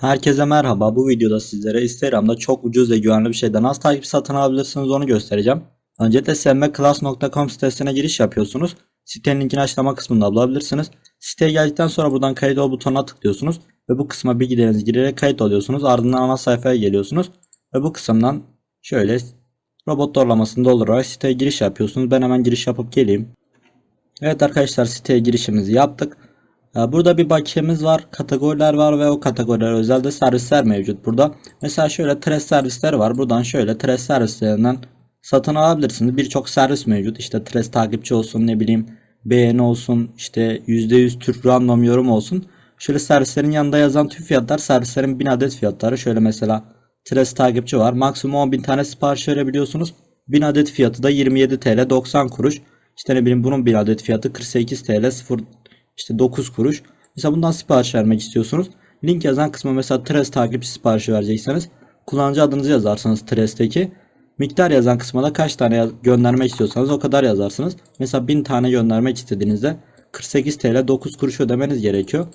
Herkese merhaba. Bu videoda sizlere Instagram'da çok ucuz ve güvenli bir şeyden az takip satın alabilirsiniz onu göstereceğim. Öncelikle semmeclass.com sitesine giriş yapıyorsunuz. Sitenin linkini açıklama kısmında bulabilirsiniz. Siteye geldikten sonra buradan kayıt ol butonuna tıklıyorsunuz. Ve bu kısma bilgilerinizi girerek kayıt oluyorsunuz. Ardından ana sayfaya geliyorsunuz. Ve bu kısımdan şöyle robot doğrulamasını doldurarak siteye giriş yapıyorsunuz. Ben hemen giriş yapıp geleyim. Evet arkadaşlar siteye girişimizi yaptık. Ya Burada bir bakiyemiz var, kategoriler var ve o kategorilere özel de servisler mevcut burada. Mesela şöyle tres servisleri var. Buradan şöyle tres servislerinden satın alabilirsiniz. Birçok servis mevcut. İşte tres takipçi olsun, ne bileyim beğeni olsun, işte %100 Türk random yorum olsun. Şöyle servislerin yanında yazan tüm fiyatlar servislerin 1000 adet fiyatları. Şöyle mesela tres takipçi var. Maksimum 10.000 tane sipariş verebiliyorsunuz. 1000 adet fiyatı da 27 TL 90 kuruş. İşte ne bileyim bunun 1000 adet fiyatı 48 TL 0 işte 9 kuruş. Mesela bundan sipariş vermek istiyorsunuz. Link yazan kısma mesela Tres takipçi siparişi verecekseniz kullanıcı adınızı yazarsanız Tres'teki miktar yazan kısma da kaç tane göndermek istiyorsanız o kadar yazarsınız. Mesela 1000 tane göndermek istediğinizde 48 TL 9 kuruş ödemeniz gerekiyor.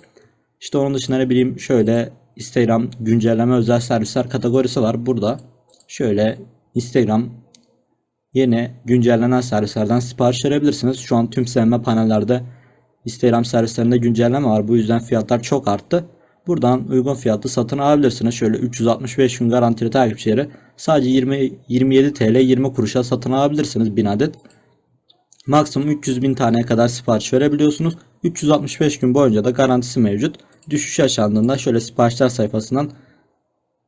İşte onun dışında ne bileyim şöyle Instagram güncelleme özel servisler kategorisi var. Burada şöyle Instagram yeni güncellenen servislerden sipariş verebilirsiniz. Şu an tüm sevme panellerde Instagram servislerinde güncelleme var. Bu yüzden fiyatlar çok arttı. Buradan uygun fiyatlı satın alabilirsiniz. Şöyle 365 gün garantili takipçileri sadece 20 27 TL 20 kuruşa satın alabilirsiniz 1000 adet. Maksimum 300 bin taneye kadar sipariş verebiliyorsunuz. 365 gün boyunca da garantisi mevcut. Düşüş yaşandığında şöyle siparişler sayfasından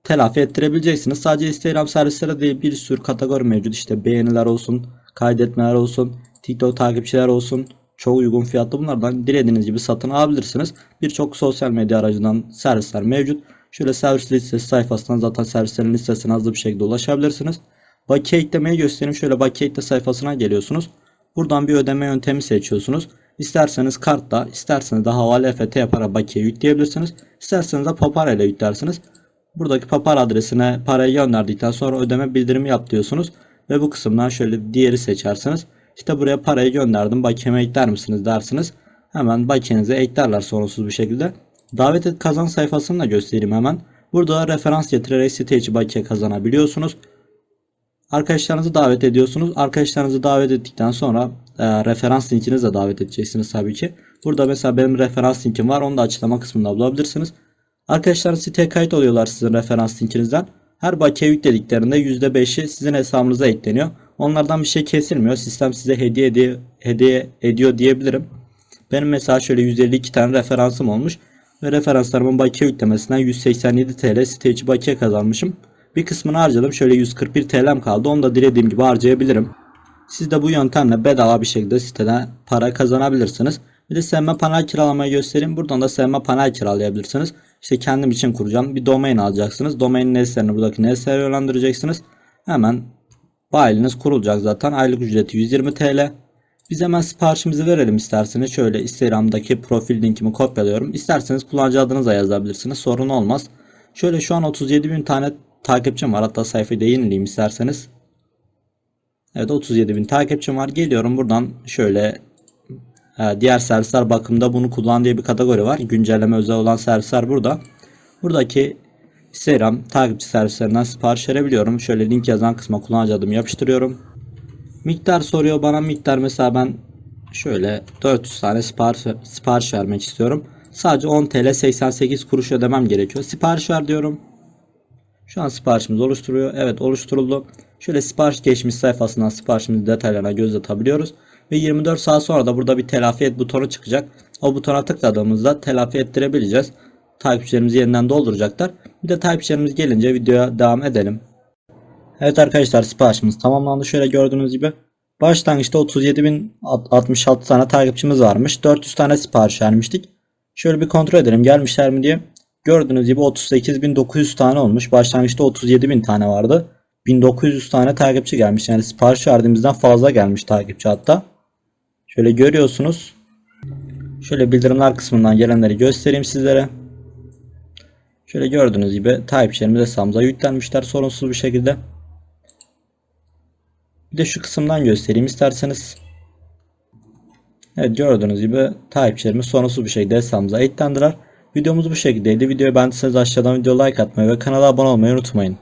telafi ettirebileceksiniz. Sadece Instagram servisleri değil bir sürü kategori mevcut. İşte beğeniler olsun, kaydetmeler olsun, TikTok takipçiler olsun. Çok uygun fiyatlı bunlardan dilediğiniz gibi satın alabilirsiniz. Birçok sosyal medya aracından servisler mevcut. Şöyle servis listesi sayfasından zaten servislerin listesine hızlı bir şekilde ulaşabilirsiniz. Bakiye eklemeyi göstereyim. Şöyle bakiye ekle sayfasına geliyorsunuz. Buradan bir ödeme yöntemi seçiyorsunuz. İsterseniz kartla, isterseniz de havale EFT yaparak bakiye yükleyebilirsiniz. İsterseniz de papara ile yüklersiniz. Buradaki papar adresine parayı gönderdikten sonra ödeme bildirimi yap diyorsunuz. Ve bu kısımdan şöyle diğeri seçersiniz. İşte buraya parayı gönderdim bakiyeme ekler misiniz dersiniz. Hemen bakiyenize eklerler sorunsuz bir şekilde. Davet et kazan sayfasını da göstereyim hemen. Burada referans getirerek site içi bakiye kazanabiliyorsunuz. Arkadaşlarınızı davet ediyorsunuz. Arkadaşlarınızı davet ettikten sonra e, referans linkinizi de davet edeceksiniz tabii ki. Burada mesela benim referans linkim var. Onu da açıklama kısmında bulabilirsiniz. Arkadaşlar siteye kayıt oluyorlar sizin referans linkinizden. Her bakiye yüklediklerinde %5'i sizin hesabınıza ekleniyor. Onlardan bir şey kesilmiyor. Sistem size hediye ediyor, hediye ediyor diyebilirim. Benim mesela şöyle 152 tane referansım olmuş. Ve referanslarımın bakiye yüklemesinden 187 TL site içi bakiye kazanmışım. Bir kısmını harcadım. Şöyle 141 TL'm kaldı. Onu da dilediğim gibi harcayabilirim. Siz de bu yöntemle bedava bir şekilde siteden para kazanabilirsiniz. Bir de sevme panel kiralamayı göstereyim. Buradan da sevme panel kiralayabilirsiniz. İşte kendim için kuracağım. Bir domain alacaksınız. Domainin nesnelerini buradaki nesnelere yönlendireceksiniz. Hemen Bayiliniz kurulacak zaten. Aylık ücreti 120 TL. Biz hemen siparişimizi verelim isterseniz. Şöyle Instagram'daki profil linkimi kopyalıyorum. İsterseniz kullanıcı adınıza yazabilirsiniz. Sorun olmaz. Şöyle şu an 37 bin tane takipçim var. Hatta sayfayı da yenileyim isterseniz. Evet 37 bin takipçim var. Geliyorum buradan şöyle e, diğer servisler bakımda bunu kullan diye bir kategori var. Güncelleme özel olan servisler burada. Buradaki Instagram takipçi servislerinden sipariş verebiliyorum. Şöyle link yazan kısma kullanıcı adımı yapıştırıyorum. Miktar soruyor bana miktar mesela ben şöyle 400 tane sipariş, sipariş vermek istiyorum. Sadece 10 TL 88 kuruş ödemem gerekiyor. Sipariş ver diyorum. Şu an siparişimiz oluşturuyor. Evet oluşturuldu. Şöyle sipariş geçmiş sayfasından siparişimizi detaylarına göz atabiliyoruz. Ve 24 saat sonra da burada bir telafi et butonu çıkacak. O butona tıkladığımızda telafi ettirebileceğiz. Takipçilerimizi yeniden dolduracaklar. Bir de takipçilerimiz gelince videoya devam edelim. Evet arkadaşlar siparişimiz tamamlandı. Şöyle gördüğünüz gibi başlangıçta 37.066 tane takipçimiz varmış. 400 tane sipariş vermiştik. Şöyle bir kontrol edelim gelmişler mi diye. Gördüğünüz gibi 38.900 tane olmuş. Başlangıçta 37.000 tane vardı. 1900 tane takipçi gelmiş. Yani sipariş verdiğimizden fazla gelmiş takipçi hatta. Şöyle görüyorsunuz. Şöyle bildirimler kısmından gelenleri göstereyim sizlere. Şöyle gördüğünüz gibi takipçilerimiz hesabımıza yüklenmişler sorunsuz bir şekilde. Bir de şu kısımdan göstereyim isterseniz. Evet gördüğünüz gibi takipçilerimiz sorunsuz bir şekilde hesabımıza eklendiler. Videomuz bu şekildeydi. Videoyu beğendiyseniz aşağıdan video like atmayı ve kanala abone olmayı unutmayın.